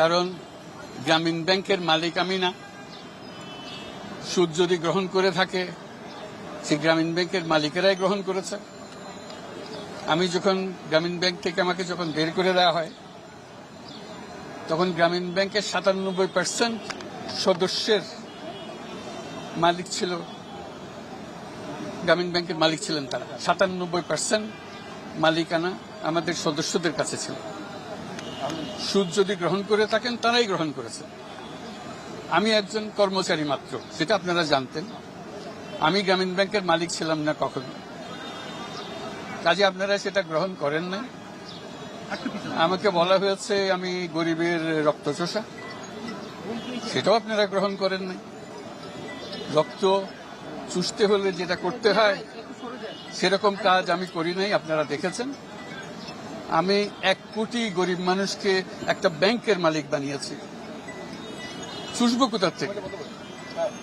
কারণ গ্রামীণ ব্যাংকের মালিক আমি না। সুদ যদি গ্রহণ করে থাকে সে গ্রামীণ ব্যাংকের মালিকেরাই গ্রহণ করেছে। আমি যখন গ্রামীণ ব্যাংক থেকে আমাকে যখন বের করে দেওয়া হয়, তখন গ্রামীণ ব্যাংকের সাতানব্বই পার্সেন্ট সদস্যের মালিক ছিল, গ্রামীণ ব্যাংকের মালিক ছিলেন তারা। সাতানব্বই পার্সেন্ট মালিকানা আমাদের সদস্যদের কাছে ছিল। সুদ যদি গ্রহণ করে থাকেন তারাই গ্রহণ করেছে। আমি একজন কর্মচারী মাত্র সেটা আপনারা জানতেন। আমি গ্রামীণ ব্যাংকের মালিক ছিলাম না কখনো। কাজে আপনারা সেটা গ্রহণ করেন না আমাকে বলা হয়েছে আমি গরিবের রক্তচোষা। সেটাও আপনারা গ্রহণ করেন নাই। রক্ত চুষতে হলে যেটা করতে হয় সেরকম কাজ আমি করি নাই আপনারা দেখেছেন। আমি এক কোটি গরিব মানুষকে একটা ব্যাংকের মালিক বানিয়েছি। চুষবো কোথার থেকে?